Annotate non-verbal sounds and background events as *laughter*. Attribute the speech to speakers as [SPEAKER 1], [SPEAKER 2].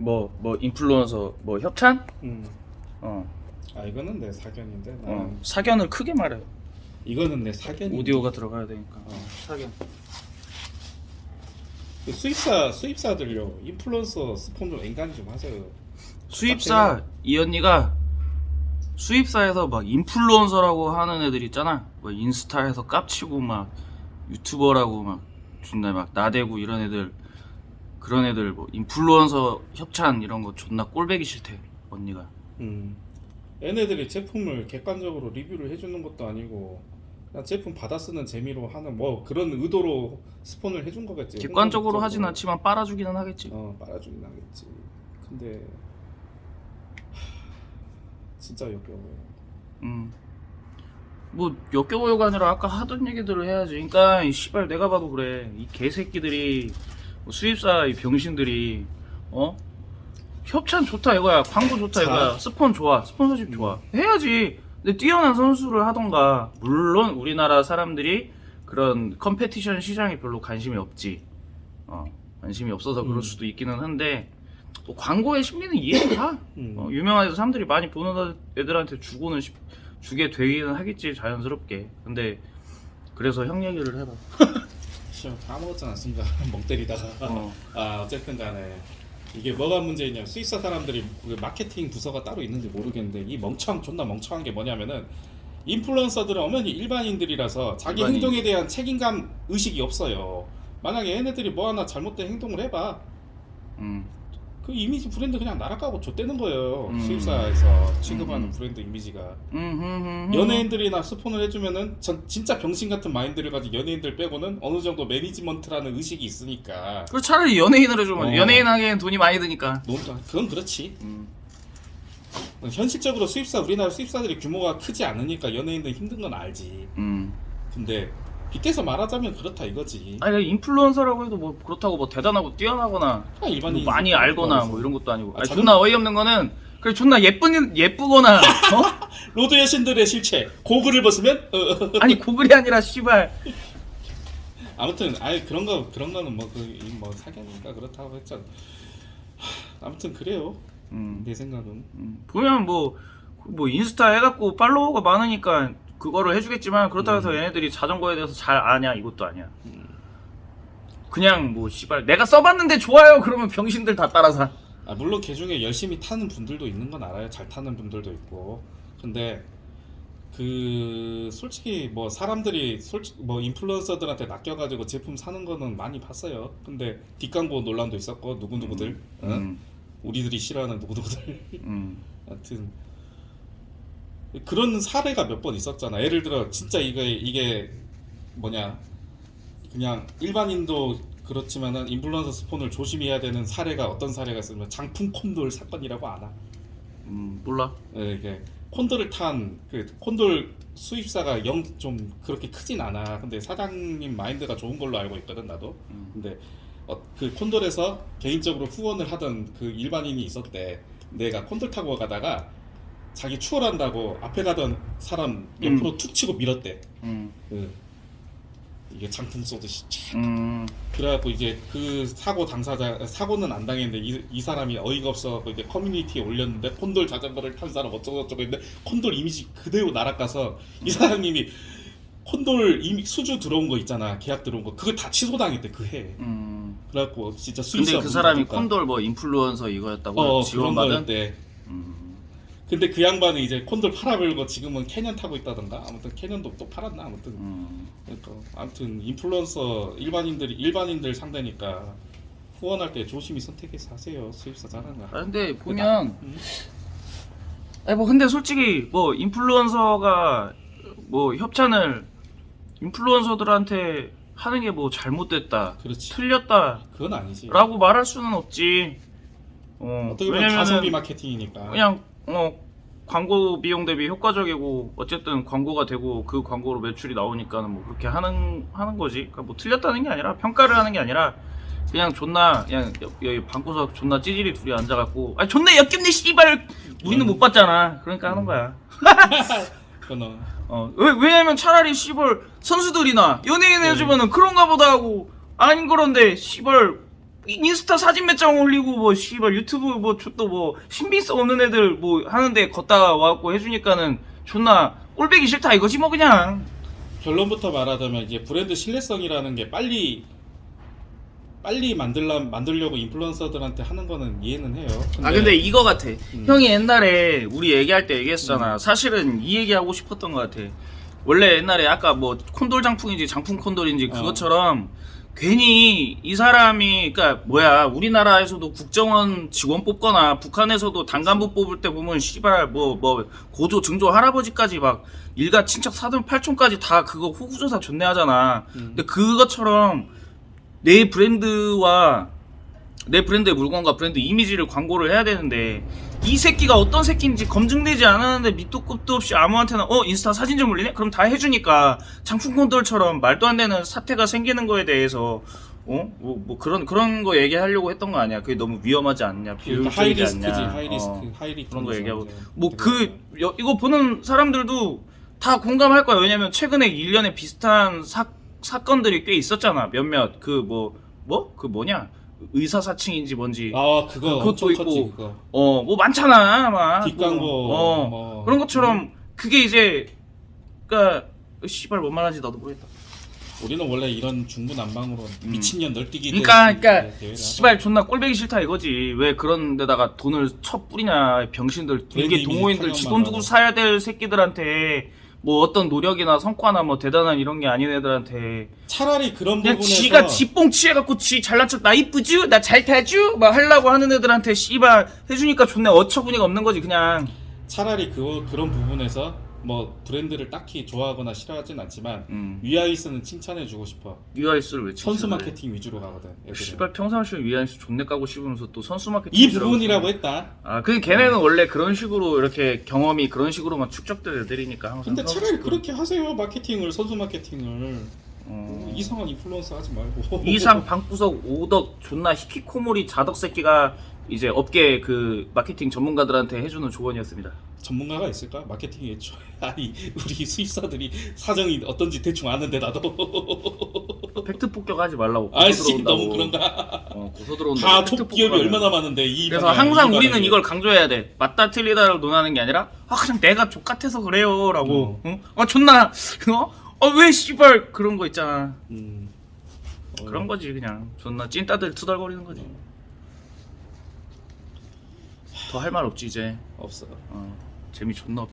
[SPEAKER 1] 뭐 뭐 인플루언서 뭐 협찬?
[SPEAKER 2] 음.
[SPEAKER 1] 어,
[SPEAKER 2] 아 이거는 내 사견인데 나는
[SPEAKER 1] 어 사견을 크게 말해.
[SPEAKER 2] 이거는 내 사견이
[SPEAKER 1] 오디오가 들어가야 되니까.
[SPEAKER 2] 어.
[SPEAKER 1] 사견.
[SPEAKER 2] 그 수입사 수입사들요 인플루언서 스폰 좀 인간이 좀 하세요.
[SPEAKER 1] 수입사 이 언니가 수입사에서 막 인플루언서라고 하는 애들 있잖아. 뭐 인스타에서 깝치고 막 유튜버라고 막 존나 막 나대고 이런 애들 그런 애들 뭐 인플루언서 협찬 이런 거 존나 꼴배기 싫대 언니가.
[SPEAKER 2] 음. 얘네들이 제품을 객관적으로 리뷰를 해주는 것도 아니고 그냥 제품 받아 쓰는 재미로 하는 뭐 그런 의도로 스폰을 해준 거겠지.
[SPEAKER 1] 객관적으로
[SPEAKER 2] 홍보적으로.
[SPEAKER 1] 하진 않지만 빨아주기는 하겠지.
[SPEAKER 2] 어 빨아주긴 하겠지. 근데 하, 진짜 역겨워요.
[SPEAKER 1] 음. 뭐 역겨워요가 아니라 아까 하던 얘기들을 해야지. 그러니까 이 씨발 내가 봐도 그래. 이 개새끼들이 뭐 수입사 이 병신들이 어 협찬 좋다 이거야. 광고 좋다
[SPEAKER 2] 자.
[SPEAKER 1] 이거야. 스폰 좋아. 스폰서십 좋아. 해야지. 근데 뛰어난 선수를 하던가. 물론 우리나라 사람들이 그런 컴페티션 시장에 별로 관심이 없지. 어 관심이 없어서 그럴
[SPEAKER 2] 음.
[SPEAKER 1] 수도 있기는 한데 뭐 광고의 심리는 이해가 가.
[SPEAKER 2] 음.
[SPEAKER 1] 어, 유명한 애들 사람들이 많이 보는 애들한테 주고는 싶- 주게 되기는 하겠지 자연스럽게 근데 그래서 형 얘기를 해봐 *laughs*
[SPEAKER 2] 시험 다 먹었지 않습니까? 멍 *laughs* 때리다가.
[SPEAKER 1] 어.
[SPEAKER 2] 아 어쨌든 간에 이게 뭐가 문제냐 수입사 사람들이 그 마케팅 부서가 따로 있는지 모르겠는데 이 멍청 존나 멍청한 게 뭐냐면은 인플루언서들은 엄연히 일반인들이라서 자기
[SPEAKER 1] 일반인.
[SPEAKER 2] 행동에 대한 책임감 의식이 없어요. 만약에 얘네들이 뭐 하나 잘못된 행동을 해봐
[SPEAKER 1] 음.
[SPEAKER 2] 그 이미지 브랜드 그냥 날아가고 좆대는 거예요
[SPEAKER 1] 음.
[SPEAKER 2] 수입사에서 취급하는
[SPEAKER 1] 음.
[SPEAKER 2] 브랜드 이미지가
[SPEAKER 1] 음, 음, 음, 음.
[SPEAKER 2] 연예인들이나 스폰을 해주면은 전 진짜 병신 같은 마인드를 가진 연예인들 빼고는 어느 정도 매니지먼트라는 의식이 있으니까
[SPEAKER 1] 그럼 차라리 연예인을 해주면
[SPEAKER 2] 어.
[SPEAKER 1] 연예인 하기엔 돈이 많이 드니까
[SPEAKER 2] 논- 그건 그렇지
[SPEAKER 1] 음.
[SPEAKER 2] 현실적으로 수입사 우리나라 수입사들이 규모가 크지 않으니까 연예인들 힘든 건 알지.
[SPEAKER 1] 음.
[SPEAKER 2] 근데 빗대서 말하자면 그렇다 이거지.
[SPEAKER 1] 아니 그러니까 인플루언서라고 해도 뭐 그렇다고 뭐 대단하고 뛰어나거나
[SPEAKER 2] 그냥 일반인
[SPEAKER 1] 뭐 많이 알거나 뭐 이런 것도 아니고
[SPEAKER 2] 아,
[SPEAKER 1] 아니,
[SPEAKER 2] 자존-
[SPEAKER 1] 존나 어이없는 거는 그래 존나 예쁜 예쁘거나 어? *laughs*
[SPEAKER 2] 로드 여신들의 실체 고글을 벗으면 어,
[SPEAKER 1] 아니 고글이 아니라 씨발
[SPEAKER 2] 아무튼 아예 그런 거 그런 거는 뭐그뭐 사견이니까 그렇다고 했죠. 하, 아무튼 그래요.
[SPEAKER 1] 음.
[SPEAKER 2] 내 생각은
[SPEAKER 1] 음, 보면 뭐, 뭐 인스타 해갖고 팔로워가 많으니까 그거를 해주겠지만 그렇다고 해서 얘네들이 자전거에 대해서 잘 아냐 이것도 아니야. 그냥 뭐 씨발 내가 써봤는데 좋아요 그러면 병신들 다 따라사.
[SPEAKER 2] 아 물론 개 중에 열심히 타는 분들도 있는 건 알아요. 잘 타는 분들도 있고. 근데 그 솔직히 뭐 사람들이 솔직 뭐 인플루언서들한테 낚여가지고 제품 사는 거는 많이 봤어요. 근데 뒷광고 논란도 있었고 누구 누구들, 응?
[SPEAKER 1] 음,
[SPEAKER 2] 우리들이 싫어하는 누구 누구들.
[SPEAKER 1] 음, *laughs*
[SPEAKER 2] 하여튼 그런 사례가 몇 번 있었잖아. 예를 들어 진짜 이게 이게 뭐냐 그냥 일반인도 그렇지만은 인플루언서 스폰을 조심해야 되는 사례가 어떤 사례가 있으면 장풍 콘돌 사건이라고 아나?
[SPEAKER 1] 음, 몰라.
[SPEAKER 2] 예, 이게 콘돌을 탄 그 콘돌 수입사가 영 좀 그렇게 크진 않아. 근데 사장님 마인드가 좋은 걸로 알고 있거든 나도.
[SPEAKER 1] 음.
[SPEAKER 2] 근데 어, 그 콘돌에서 개인적으로 후원을 하던 그 일반인이 있었대. 내가 콘돌 타고 가다가 자기 추월한다고 앞에 가던 사람 옆으로 툭 치고 밀었대.
[SPEAKER 1] 음,
[SPEAKER 2] 그 이게 장풍 쏘듯이 촥.
[SPEAKER 1] 음,
[SPEAKER 2] 그래갖고 이제 그 사고 당사자 사고는 안 당했는데 이, 이 사람이 어이가 없어갖고 이제 커뮤니티에 올렸는데 콘돌 자전거를 탄 사람 어쩌고 저쩌고 했는데 콘돌 이미지 그대로 날아가서 이 사장님이 콘돌 이미 수주 들어온 거 있잖아 계약 들어온 거 그거 다 취소당했대 그 해
[SPEAKER 1] 음.
[SPEAKER 2] 그래갖고 진짜 수입사
[SPEAKER 1] 근데 그 사람이. 콘돌 뭐 인플루언서 이거였다고
[SPEAKER 2] 어 그런
[SPEAKER 1] 지원받은.
[SPEAKER 2] 거였대
[SPEAKER 1] 음,
[SPEAKER 2] 근데 그 양반은 이제 콘돌 팔아버리고 지금은 캐년 타고 있다던가 아무튼 캐년도 또 팔았나 아무튼
[SPEAKER 1] 음.
[SPEAKER 2] 그러니까 아무튼 인플루언서 일반인들이 일반인들 상대니까 후원할 때 조심히 선택해서 하세요 수입사 잘하는
[SPEAKER 1] 아
[SPEAKER 2] 거.
[SPEAKER 1] 근데 보면
[SPEAKER 2] 음.
[SPEAKER 1] 아니 뭐 근데 솔직히 뭐 인플루언서가 뭐 협찬을 인플루언서들한테 하는 게 뭐 잘못됐다,
[SPEAKER 2] 그렇지.
[SPEAKER 1] 틀렸다라고
[SPEAKER 2] 그건 아니지.
[SPEAKER 1] 말할 수는 없지. 어,
[SPEAKER 2] 어떻게 보면 가성비 마케팅이니까.
[SPEAKER 1] 그냥 어 광고 비용 대비 효과적이고 어쨌든 광고가 되고 그 광고로 매출이 나오니까는 뭐 그렇게 하는 하는 거지. 그러니까 뭐 틀렸다는 게 아니라 평가를 하는 게 아니라 그냥 존나 그냥 여- 여기 방구석 존나 찌질이 둘이 앉아갖고 아 존나 역겹네 씨발 우리는
[SPEAKER 2] 음.
[SPEAKER 1] 못 봤잖아. 그러니까 하는 거야. *laughs*
[SPEAKER 2] 그거는
[SPEAKER 1] 어 왜, 왜냐면 차라리 씨발 선수들이나 연예인
[SPEAKER 2] 네.
[SPEAKER 1] 해주면은 그런가 보다 하고 아닌 그런데 씨발 인스타 사진 몇 장 올리고 뭐 씨발 유튜브 뭐또뭐 신빙성 없는 애들 뭐 하는데 걷다가 와갖고 해주니까는 존나 꼴배기 싫다 이거지 뭐 그냥
[SPEAKER 2] 결론부터 말하자면 이제 브랜드 신뢰성이라는 게 빨리 빨리 만들라 만들려고 인플루언서들한테 하는 거는 이해는 해요.
[SPEAKER 1] 아 근데 이거 같아
[SPEAKER 2] 음.
[SPEAKER 1] 형이 옛날에 우리 얘기할 때 얘기했잖아 사실은 이 얘기 하고 싶었던 것 같아 원래 옛날에 아까 뭐 콘돌 장풍인지 장풍 콘돌인지
[SPEAKER 2] 어.
[SPEAKER 1] 그것처럼 괜히 이 사람이 그니까 뭐야 우리나라에서도 국정원 직원 뽑거나 북한에서도 단간부 뽑을 때 보면 씨발 뭐 뭐 고조 증조 할아버지까지 막 일가 친척 사돈 팔촌까지 다 그거 호구조사 존내 하잖아
[SPEAKER 2] 음.
[SPEAKER 1] 근데 그것처럼 내 브랜드와 내 브랜드의 물건과 브랜드 이미지를 광고를 해야 되는데 이 새끼가 어떤 새끼인지 검증되지 않았는데 밑도 끝도 없이 아무한테나 어 인스타 사진 좀 올리네? 그럼 다 해주니까 장풍 콘돌처럼 말도 안 되는 사태가 생기는 거에 대해서 어? 뭐, 뭐 그런 그런 거 얘기하려고 했던 거 아니야? 그게 너무 위험하지 않냐?
[SPEAKER 2] 그러니까
[SPEAKER 1] 비효율적이지
[SPEAKER 2] 하이리스크지
[SPEAKER 1] 않냐
[SPEAKER 2] 하이리스크
[SPEAKER 1] 어,
[SPEAKER 2] 하이리스크
[SPEAKER 1] 그런 거 얘기하고. 뭐 그 이거 보는 사람들도 다 공감할 거야. 왜냐면 최근에 일련의 비슷한 사, 사건들이 꽤 있었잖아. 몇몇 그 뭐 뭐? 그 뭐냐 의사 사칭인지 뭔지.
[SPEAKER 2] 아 그거
[SPEAKER 1] 그것도
[SPEAKER 2] 엄청
[SPEAKER 1] 있고,
[SPEAKER 2] 컸지 그거.
[SPEAKER 1] 어 뭐 많잖아 막
[SPEAKER 2] 뒷광고
[SPEAKER 1] 어
[SPEAKER 2] 뭐.
[SPEAKER 1] 그런 것처럼 그게 이제 그니까 씨발 뭔 말하는지 나도 모르겠다.
[SPEAKER 2] 우리는 원래 이런 중구난방으로
[SPEAKER 1] 음.
[SPEAKER 2] 미친년 널뛰기
[SPEAKER 1] 그러니까
[SPEAKER 2] 대회-
[SPEAKER 1] 그러니까
[SPEAKER 2] 대회를
[SPEAKER 1] 씨발 존나 꼴배기 싫다 이거지. 왜 그런 데다가 돈을 쳐 뿌리냐 병신들.
[SPEAKER 2] 브랜드
[SPEAKER 1] 이게 동호인들
[SPEAKER 2] 촬영만
[SPEAKER 1] 지돈 주고
[SPEAKER 2] 하고.
[SPEAKER 1] 사야 될 새끼들한테 뭐 어떤 노력이나 성과나 뭐 대단한 이런 게 아닌 애들한테
[SPEAKER 2] 차라리 그런
[SPEAKER 1] 그냥
[SPEAKER 2] 부분에서
[SPEAKER 1] 지가 지뽕 취해갖고 지 잘난 척 나 이쁘쥬? 나 잘 타쥬? 막 하려고 하는 애들한테 씨발 해주니까 존나 어처구니가 없는 거지 그냥.
[SPEAKER 2] 차라리 그 그런 부분에서 뭐 브랜드를 딱히 좋아하거나 싫어하진 않지만
[SPEAKER 1] 음.
[SPEAKER 2] 위아이스는 칭찬해주고 싶어
[SPEAKER 1] UIS를 왜
[SPEAKER 2] 선수? 마케팅 위주로 가거든 애들은.
[SPEAKER 1] 씨발 평상시에 위아이스 존내 까고 씹으면서 또 선수 마케팅
[SPEAKER 2] 이
[SPEAKER 1] 위주라고
[SPEAKER 2] 부분이라고. 했다
[SPEAKER 1] 아, 그 걔네는 원래 그런 식으로 이렇게 경험이 그런 식으로만 축적된 애들이니까 항상.
[SPEAKER 2] 근데 차라리
[SPEAKER 1] 싶고.
[SPEAKER 2] 그렇게 하세요 마케팅을 선수 마케팅을
[SPEAKER 1] 어.
[SPEAKER 2] 이상한 인플루언서 하지 말고 *laughs*
[SPEAKER 1] 이상 방구석 오덕 존나 히키코모리 자덕 새끼가 이제 업계 그 마케팅 전문가들한테 해주는 조언이었습니다.
[SPEAKER 2] 전문가가 있을까 마케팅에 애초에 *laughs* 아니 우리 수입사들이 사정이 어떤지 대충 아는데 나도 *laughs*
[SPEAKER 1] 팩트 폭격하지 말라고. 고소
[SPEAKER 2] 아이씨
[SPEAKER 1] 들어온다고.
[SPEAKER 2] 너무 그런가
[SPEAKER 1] 어, 고소 들어온다.
[SPEAKER 2] 다 톱기업이 얼마나 많은데 이
[SPEAKER 1] 그래서
[SPEAKER 2] 방향,
[SPEAKER 1] 항상
[SPEAKER 2] 이
[SPEAKER 1] 우리는. 이걸 강조해야 돼. 맞다 틀리다를 논하는 게 아니라 아 그냥 내가 족같아서 그래요라고.
[SPEAKER 2] 어.
[SPEAKER 1] 응? 아 존나 *laughs* 어? 아왜 씨발 그런 거 있잖아.
[SPEAKER 2] 음. 어,
[SPEAKER 1] 그런 거지 그냥 존나 찐따들 투덜거리는 거지 더 할 말 없지 이제
[SPEAKER 2] 없어
[SPEAKER 1] 어, 재미 존나 없